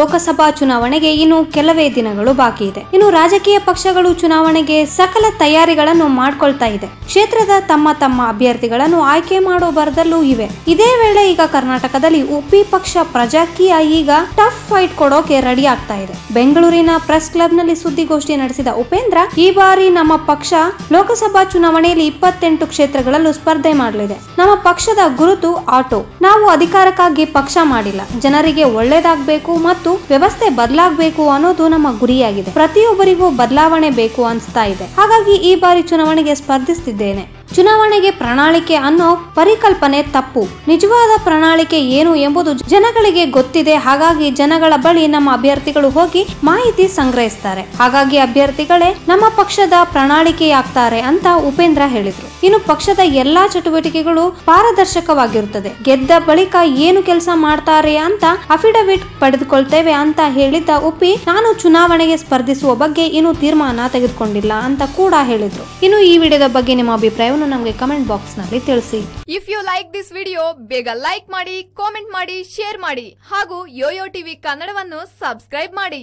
ಲೋಕಸಭಾ ಚುನಾವಣೆಗೆ ಇನ್ನು ಕೆಲವೇ ದಿನಗಳು ಬಾಕಿ ಇದೆ. ಇನ್ನು ರಾಜಕೀಯ ಪಕ್ಷಗಳು ಚುನಾವಣೆಗೆ ಸಕಲ ತಯಾರಿಗಳನ್ನು ಮಾಡಿಕೊಳ್ತಾ ಇದೆ. ಕ್ಷೇತ್ರದ ತಮ್ಮ ತಮ್ಮ ಅಭ್ಯರ್ಥಿಗಳನ್ನು ಆಯ್ಕೆ ಮಾಡೋ ಬರದಲ್ಲೂ ಇವೆ. ಇದೇ ವೇಳೆ ಈಗ ಕರ್ನಾಟಕದಲ್ಲಿ ಉಪಿ ಪಕ್ಷ ಪ್ರಜಾಕೀಯ ಈಗ ಟಫ್ ಫೈಟ್ ಕೊಡೋಕೆ ರೆಡಿ ಆಗ್ತಾ ಇದೆ. ಬೆಂಗಳೂರಿನ ಪ್ರೆಸ್ ಕ್ಲಬ್ನಲ್ಲಿ ಸುದ್ದಿಗೋಷ್ಠಿ ನಡೆಸಿದ ಉಪೇಂದ್ರ, ಈ ಬಾರಿ ನಮ್ಮ ಪಕ್ಷ ಲೋಕಸಭಾ ಚುನಾವಣೆಯಲ್ಲಿ ಇಪ್ಪತ್ತೆಂಟು ಕ್ಷೇತ್ರಗಳಲ್ಲೂ ಸ್ಪರ್ಧೆ ಮಾಡಲಿದೆ. ನಮ್ಮ ಪಕ್ಷದ ಗುರುತು ಆಟೋ. ನಾವು ಅಧಿಕಾರಕ್ಕಾಗಿ ಪಕ್ಷ ಮಾಡಿಲ್ಲ. ಜನರಿಗೆ ಒಳ್ಳೇದಾಗಬೇಕು ಮತ್ತು ವ್ಯವಸ್ಥೆ ಬದಲಾಗಬೇಕು ಅನ್ನೋದು ನಮ್ಮ ಗುರಿಯಾಗಿದೆ. ಪ್ರತಿಯೊಬ್ಬರಿಗೂ ಬದಲಾವಣೆ ಬೇಕು ಅನಿಸ್ತಾ ಇದೆ. ಹಾಗಾಗಿ ಈ ಬಾರಿ ಚುನಾವಣೆಗೆ ಸ್ಪರ್ಧಿಸುತ್ತಿದ್ದೇನೆ ಚುನಾವಣೆಗೆ ಪ್ರಣಾಳಿಕೆ ಅನ್ನೋ ಪರಿಕಲ್ಪನೆ ತಪ್ಪು. ನಿಜವಾದ ಪ್ರಣಾಳಿಕೆ ಏನು ಎಂಬುದು ಜನಗಳಿಗೆ ಗೊತ್ತಿದೆ. ಹಾಗಾಗಿ ಜನಗಳ ಬಳಿ ನಮ್ಮ ಅಭ್ಯರ್ಥಿಗಳು ಹೋಗಿ ಮಾಹಿತಿ ಸಂಗ್ರಹಿಸ್ತಾರೆ. ಹಾಗಾಗಿ ಅಭ್ಯರ್ಥಿಗಳೇ ನಮ್ಮ ಪಕ್ಷದ ಪ್ರಣಾಳಿಕೆಯಾಗ್ತಾರೆ ಅಂತ ಉಪೇಂದ್ರ ಹೇಳಿದ್ರು. ಇನ್ನು ಪಕ್ಷದ ಎಲ್ಲಾ ಚಟುವಟಿಕೆಗಳು ಪಾರದರ್ಶಕವಾಗಿರುತ್ತದೆ. ಗೆದ್ದ ಬಳಿಕ ಏನು ಕೆಲಸ ಮಾಡ್ತಾರೆ ಅಂತ ಅಫಿಡವಿಟ್ ಪಡೆದುಕೊಳ್ತೇವೆ ಅಂತ ಹೇಳಿದ್ದ ಉಪ್ಪಿ, ನಾನು ಚುನಾವಣೆಗೆ ಸ್ಪರ್ಧಿಸುವ ಬಗ್ಗೆ ಇನ್ನು ತೀರ್ಮಾನ ತೆಗೆದುಕೊಂಡಿಲ್ಲ ಅಂತ ಕೂಡ ಹೇಳಿದ್ರು. ಇನ್ನು ಈ ವಿಡಿಯೋದ ಬಗ್ಗೆ ನಿಮ್ಮ ಅಭಿಪ್ರಾಯವನ್ನು ನಮಗೆ ಕಮೆಂಟ್ ಬಾಕ್ಸ್ನಲ್ಲಿ ತಿಳಿಸಿ. If you like this video ಬೇಗ ಲೈಕ್ ಮಾಡಿ ಕಾಮೆಂಟ್ ಮಾಡಿ ಶೇರ್ ಮಾಡಿ ಹಾಗೂ ಯೋಯೋ ಟಿವಿ ಕನ್ನಡವನ್ನು ಸಬ್ಸ್ಕ್ರೈಬ್ ಮಾಡಿ.